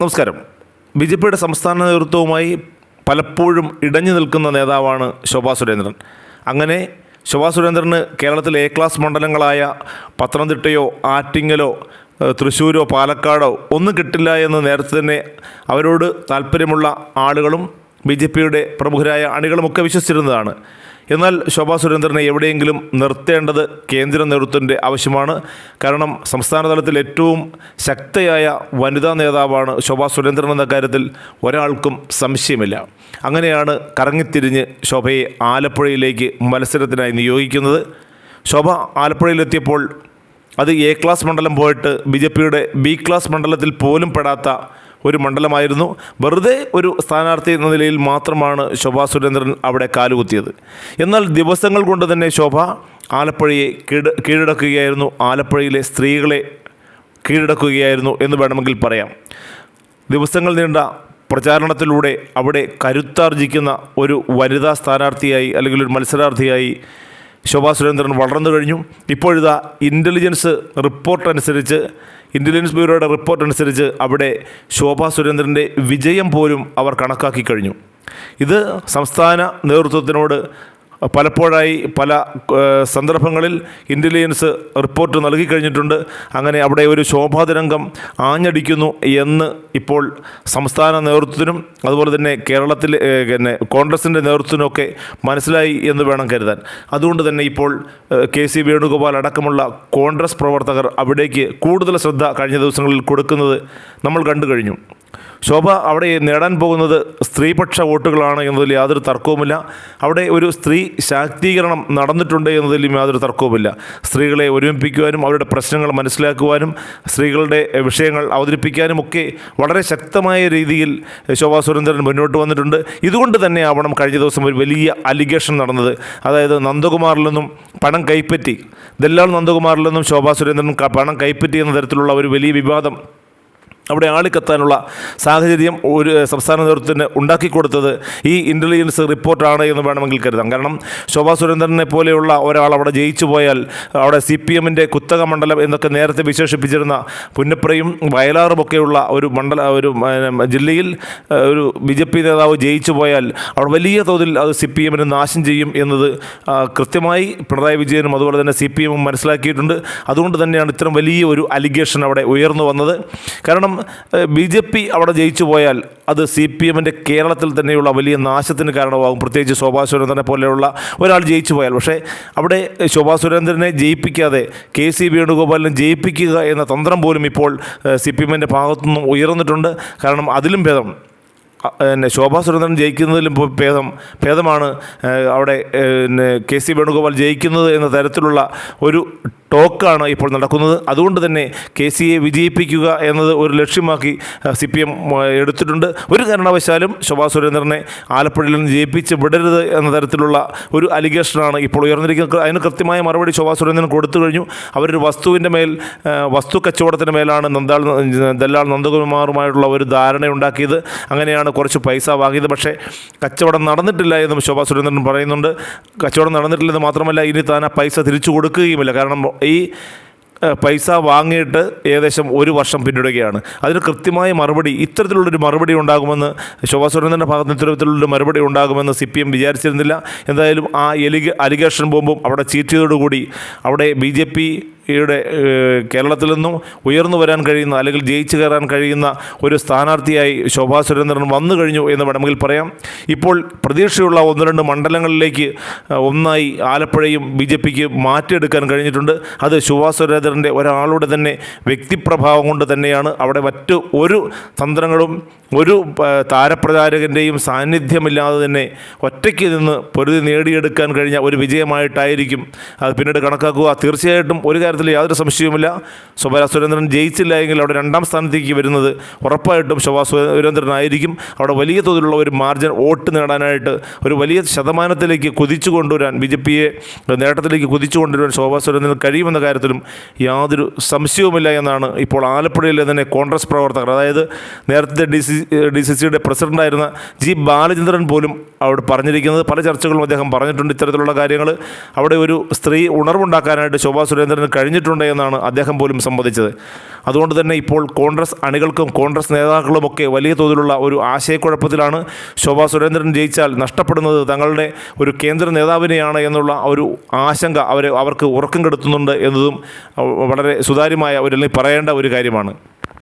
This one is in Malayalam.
നമസ്കാരം. ബി ജെ പിയുടെ സംസ്ഥാന നേതൃത്വവുമായി പലപ്പോഴും ഇടഞ്ഞു നിൽക്കുന്ന നേതാവാണ് ശോഭാ സുരേന്ദ്രൻ. അങ്ങനെ ശോഭാ സുരേന്ദ്രന് കേരളത്തിലെ എ ക്ലാസ് മണ്ഡലങ്ങളായ പത്തനംതിട്ടയോ ആറ്റിങ്ങലോ തൃശ്ശൂരോ പാലക്കാടോ ഒന്നും കിട്ടില്ല എന്ന് നേരത്തെ തന്നെ അവരോട് താല്പര്യമുള്ള ആളുകളും ബി ജെ പിയുടെ പ്രമുഖരായ അണികളുമൊക്കെ വിശ്വസിച്ചിരുന്നതാണ്. എന്നാൽ ശോഭാ സുരേന്ദ്രനെ എവിടെയെങ്കിലും നിർത്തേണ്ടത് കേന്ദ്ര നേതൃത്വത്തിന്റെ ആവശ്യമാണ്. കാരണം സംസ്ഥാന തലത്തിൽ ഏറ്റവും ശക്തയായ വനിതാ നേതാവാണ് ശോഭാ സുരേന്ദ്രൻ എന്ന കാര്യത്തിൽ ഒരാൾക്കും സംശയമില്ല. അങ്ങനെയാണ് കറങ്ങിത്തിരിഞ്ഞ് ശോഭയെ ആലപ്പുഴയിലേക്ക് മത്സരത്തിനായി നിയോഗിക്കുന്നത്. ശോഭ ആലപ്പുഴയിലെത്തിയപ്പോൾ അത് എ ക്ലാസ് മണ്ഡലം പോയിട്ട് ബി ജെ പിയുടെ ബി ക്ലാസ് മണ്ഡലത്തിൽ പോലും പെടാത്ത ഒരു മണ്ഡലമായിരുന്നു. വെറുതെ ഒരു സ്ഥാനാർത്ഥി എന്ന നിലയിൽ മാത്രമാണ് ശോഭാ സുരേന്ദ്രൻ അവിടെ കാലുകുത്തിയത്. എന്നാൽ ദിവസങ്ങൾ കൊണ്ട് തന്നെ ശോഭ ആലപ്പുഴയെ കീഴ കീഴടക്കുകയായിരുന്നു. ആലപ്പുഴയിലെ സ്ത്രീകളെ കീഴടക്കുകയായിരുന്നു എന്ന് വേണമെങ്കിൽ പറയാം. ദിവസങ്ങൾ നീണ്ട പ്രചാരണത്തിലൂടെ അവിടെ കരുത്താർജിക്കുന്ന ഒരു വനിതാ സ്ഥാനാർത്ഥിയായി അല്ലെങ്കിൽ ഒരു മത്സരാർത്ഥിയായി ശോഭാ സുരേന്ദ്രൻ വളർന്നു കഴിഞ്ഞു. ഇപ്പോഴിതാ ഇന്റലിജൻസ് റിപ്പോർട്ട് അനുസരിച്ച് ഇന്റലിജൻസ് ബ്യൂറോയുടെ റിപ്പോർട്ട് അനുസരിച്ച് അവിടെ ശോഭാ സുരേന്ദ്രന്റെ വിജയം പോലും അവർ കണക്കാക്കി കഴിഞ്ഞു. ഇത് സംസ്ഥാന നേതൃത്വത്തിനോട് പലപ്പോഴായി പല സന്ദർഭങ്ങളിൽ ഇന്റലിജൻസ് റിപ്പോർട്ട് നൽകി കഴിഞ്ഞിട്ടുണ്ട് അങ്ങനെ അവിടെ ഒരു ശോഭാതരംഗം ആഞ്ഞടിക്കുന്നു എന്ന് ഇപ്പോൾ സംസ്ഥാന നേതൃത്വത്തിനും അതുപോലെ തന്നെ കേരളത്തിൽ പിന്നെ കോൺഗ്രസിന്റെ നേതൃത്വത്തിനൊക്കെ മനസ്സിലായി എന്ന് വേണം കരുതാൻ. അതുകൊണ്ട് തന്നെ ഇപ്പോൾ കെ സി വേണുഗോപാൽ അടക്കമുള്ള കോൺഗ്രസ് പ്രവർത്തകർ അവിടേക്ക് കൂടുതൽ ശ്രദ്ധ കഴിഞ്ഞ ദിവസങ്ങളിൽ കൊടുക്കുന്നത് നമ്മൾ കണ്ടു കഴിഞ്ഞു. ശോഭ അവിടെ നേടാൻ പോകുന്നത് സ്ത്രീപക്ഷ വോട്ടുകളാണ് എന്നതിൽ യാതൊരു തർക്കവുമില്ല. അവിടെ ഒരു സ്ത്രീ ശാക്തീകരണം നടന്നിട്ടുണ്ട് എന്നതിലും യാതൊരു തർക്കവുമില്ല. സ്ത്രീകളെ ഒരുമിപ്പിക്കുവാനും അവരുടെ പ്രശ്നങ്ങൾ മനസ്സിലാക്കുവാനും സ്ത്രീകളുടെ വിഷയങ്ങൾ അവതരിപ്പിക്കാനും ഒക്കെ വളരെ ശക്തമായ രീതിയിൽ ശോഭാ സുരേന്ദ്രൻ മുന്നോട്ട് വന്നിട്ടുണ്ട്. ഇതുകൊണ്ട് തന്നെ ആവണം കഴിഞ്ഞ ദിവസം ഒരു വലിയ അലിഗേഷൻ നടന്നത്. അതായത് നന്ദകുമാറിൽ നിന്നും പണം കൈപ്പറ്റി ദല്ലാൾ നന്ദകുമാറിൽ നിന്നും ശോഭാ സുരേന്ദ്രൻ പണം കൈപ്പറ്റി എന്ന തരത്തിലുള്ള ഒരു വലിയ വിവാദം അവിടെ ആളിക്കത്താനുള്ള സാഹചര്യം ഒരു സംസ്ഥാന നേതൃത്വത്തിന് ഉണ്ടാക്കി കൊടുത്തത് ഈ ഇന്റലിജൻസ് റിപ്പോർട്ടാണ് എന്ന് വേണമെങ്കിൽ കരുതാം. കാരണം ശോഭാ സുരേന്ദ്രനെ പോലെയുള്ള ഒരാൾ അവിടെ ജയിച്ചു പോയാൽ അവിടെ സി പി എമ്മിന്റെ കുത്തക മണ്ഡലം എന്നൊക്കെ നേരത്തെ വിശേഷിപ്പിച്ചിരുന്ന പുന്നപ്രയും വയലാറുമൊക്കെയുള്ള ഒരു മണ്ഡല ഒരു ജില്ലയിൽ ഒരു ബി ജെ പി നേതാവ് ജയിച്ചു പോയാൽ അവിടെ വലിയ തോതിൽ അത് സി പി എമ്മിന് നാശം ചെയ്യും എന്നത് കൃത്യമായി പിണറായി വിജയനും അതുപോലെ തന്നെ സി പി എമ്മും മനസ്സിലാക്കിയിട്ടുണ്ട്. അതുകൊണ്ട് തന്നെയാണ് ഇത്തരം വലിയ ഒരു അലിഗേഷൻ അവിടെ ഉയർന്നു വന്നത്. കാരണം ബി ജെ പി അവിടെ ജയിച്ചു പോയാൽ അത് സി പി എമ്മിന്റെ കേരളത്തിൽ തന്നെയുള്ള വലിയ നാശത്തിന് കാരണമാകും. പ്രത്യേകിച്ച് ശോഭാ സുരേന്ദ്രനെ പോലെയുള്ള ഒരാൾ ജയിച്ചു പോയാൽ. പക്ഷേ അവിടെ ശോഭാ സുരേന്ദ്രനെ ജയിപ്പിക്കാതെ കെ സി വേണുഗോപാലിനെ ജയിപ്പിക്കുക എന്ന തന്ത്രം പോലും ഇപ്പോൾ സി പി എമ്മിന്റെ ഭാഗത്തുനിന്നും ഉയർന്നിട്ടുണ്ട്. കാരണം അതിലും ഭേദം പിന്നെ ശോഭാ സുരേന്ദ്രൻ ജയിക്കുന്നതിലും ഭേദം ഭേദമാണ് അവിടെ കെ സി വേണുഗോപാൽ ജയിക്കുന്നത് എന്ന തരത്തിലുള്ള ഒരു ടോക്കാണ് ഇപ്പോൾ നടക്കുന്നത്. അതുകൊണ്ട് തന്നെ കെ വിജയിപ്പിക്കുക എന്നത് ഒരു ലക്ഷ്യമാക്കി സി പി എം എടുത്തിട്ടുണ്ട്. ഒരു കാരണവശാലും ശോഭാ സുരേന്ദ്രനെ ആലപ്പുഴയിൽ നിന്ന് ജയിപ്പിച്ച് വിടരുത് എന്ന തരത്തിലുള്ള ഒരു അലിഗേഷനാണ് ഇപ്പോൾ ഉയർന്നിരിക്കുന്നത്. അതിന് കൃത്യമായ മറുപടി ശോഭാ സുരേന്ദ്രൻ കൊടുത്തു കഴിഞ്ഞു. അവരൊരു വസ്തുവിന്റെ മേൽ വസ്തു കച്ചവടത്തിന്റെ മേലാണ് നന്ദാൾ ദല്ലാൾ നന്ദകുമാറുമായിട്ടുള്ള ഒരു ധാരണയുണ്ടാക്കിയത് അങ്ങനെയാണ് കുറച്ച് പൈസ വാങ്ങിയത്. പക്ഷേ കച്ചവടം നടന്നിട്ടില്ല എന്നും ശോഭാ സുരേന്ദ്രൻ പറയുന്നുണ്ട്. കച്ചവടം നടന്നിട്ടില്ലെന്ന് മാത്രമല്ല ഇനി താൻ ആ പൈസ തിരിച്ചു കൊടുക്കുകയുമില്ല. കാരണം ഈ പൈസ വാങ്ങിയിട്ട് ഏകദേശം ഒരു വർഷം പിന്നിടുകയാണ്. അതിന് കൃത്യമായ മറുപടി ഇത്തരത്തിലുള്ളൊരു മറുപടി ഉണ്ടാകുമെന്ന് ശോഭാ സുരേന്ദ്രന്റെ ഭാഗത്ത് ഇത്തരത്തിലുള്ളൊരു മറുപടി ഉണ്ടാകുമെന്ന് സി പി എം വിചാരിച്ചിരുന്നില്ല. എന്തായാലും ആ എലിഗ അലിഗേഷൻ ബോംബും അവിടെ ചീറ്റിയതോടുകൂടി അവിടെ ബി ജെ പി യുടെ കേരളത്തിൽ നിന്നും ഉയർന്നു വരാൻ കഴിയുന്ന അല്ലെങ്കിൽ ജയിച്ചു കയറാൻ കഴിയുന്ന ഒരു സ്ഥാനാർത്ഥിയായി ശോഭാ സുരേന്ദ്രൻ വന്നു കഴിഞ്ഞു എന്ന് വേണമെങ്കിൽ പറയാം. ഇപ്പോൾ പ്രതീക്ഷയുള്ള ഒന്ന് രണ്ട് മണ്ഡലങ്ങളിലേക്ക് ഒന്നായി ആലപ്പുഴയും ബി ജെ പിക്ക് മാറ്റിയെടുക്കാൻ കഴിഞ്ഞിട്ടുണ്ട്. അത് ശോഭാ സുരേന്ദ്രന്റെ ഒരാളുടെ തന്നെ വ്യക്തിപ്രഭാവം കൊണ്ട് തന്നെയാണ്. അവിടെ മറ്റ് ഒരു തന്ത്രങ്ങളും ഒരു താരപ്രചാരകന്റെയും സാന്നിധ്യമില്ലാതെ തന്നെ ഒറ്റയ്ക്ക് നിന്ന് പൊരുതി നേടിയെടുക്കാൻ കഴിഞ്ഞ ഒരു വിജയമായിട്ടായിരിക്കും. അത് പിന്നീട് കണക്കാക്കുക. തീർച്ചയായിട്ടും ഒരു കാര്യത്തിൽ യാതൊരു സംശയവുമില്ല. ശോഭാ സുരേന്ദ്രൻ ജയിച്ചില്ല എങ്കിൽ അവിടെ രണ്ടാം സ്ഥാനത്തേക്ക് വരുന്നത് ഉറപ്പായിട്ടും ശോഭാ സുരേന്ദ്രനായിരിക്കും. അവിടെ വലിയ തോതിലുള്ള ഒരു മാർജിൻ വോട്ട് നേടാനായിട്ട് ഒരു വലിയ ശതമാനത്തിലേക്ക് കുതിച്ചു കൊണ്ടുവരാൻ ബി ജെ പിയെ നേട്ടത്തിലേക്ക് കുതിച്ചു കൊണ്ടുവരാൻ ശോഭാ സുരേന്ദ്രൻ കഴിയുമെന്ന കാര്യത്തിലും യാതൊരു സംശയവുമില്ല എന്നാണ് ഇപ്പോൾ ആലപ്പുഴയിലെ തന്നെ കോൺഗ്രസ് പ്രവർത്തകർ. അതായത് നേരത്തെ ഡി സി ഡി സി സിയുടെ പ്രസിഡന്റായിരുന്ന ജി ബാലചന്ദ്രൻ പോലും അവിടെ പറഞ്ഞിരിക്കുന്നത് പല ചർച്ചകളും അദ്ദേഹം പറഞ്ഞിട്ടുണ്ട് ഇത്തരത്തിലുള്ള കാര്യങ്ങൾ അവിടെ ഒരു സ്ത്രീ ഉണർവുണ്ടാക്കാനായിട്ട് ശോഭാ സുരേന്ദ്രന് കഴിയും കഴിഞ്ഞിട്ടുണ്ട് എന്നാണ് അദ്ദേഹം പോലും സമ്മതിച്ചത്. അതുകൊണ്ട് തന്നെ ഇപ്പോൾ കോൺഗ്രസ് അണികൾക്കും കോൺഗ്രസ് നേതാക്കളുമൊക്കെ വലിയ തോതിലുള്ള ഒരു ആശയക്കുഴപ്പത്തിലാണ് ശോഭാ സുരേന്ദ്രൻ ജയിച്ചാൽ നഷ്ടപ്പെടുന്നത് തങ്ങളുടെ ഒരു കേന്ദ്ര നേതാവിനെയാണ് എന്നുള്ള ഒരു ആശങ്ക അവരെ അവർക്ക് ഉറക്കം കെടുത്തുന്നുണ്ട് എന്നതും വളരെ സുതാര്യമായ ഒരു പറയേണ്ട ഒരു കാര്യമാണ്.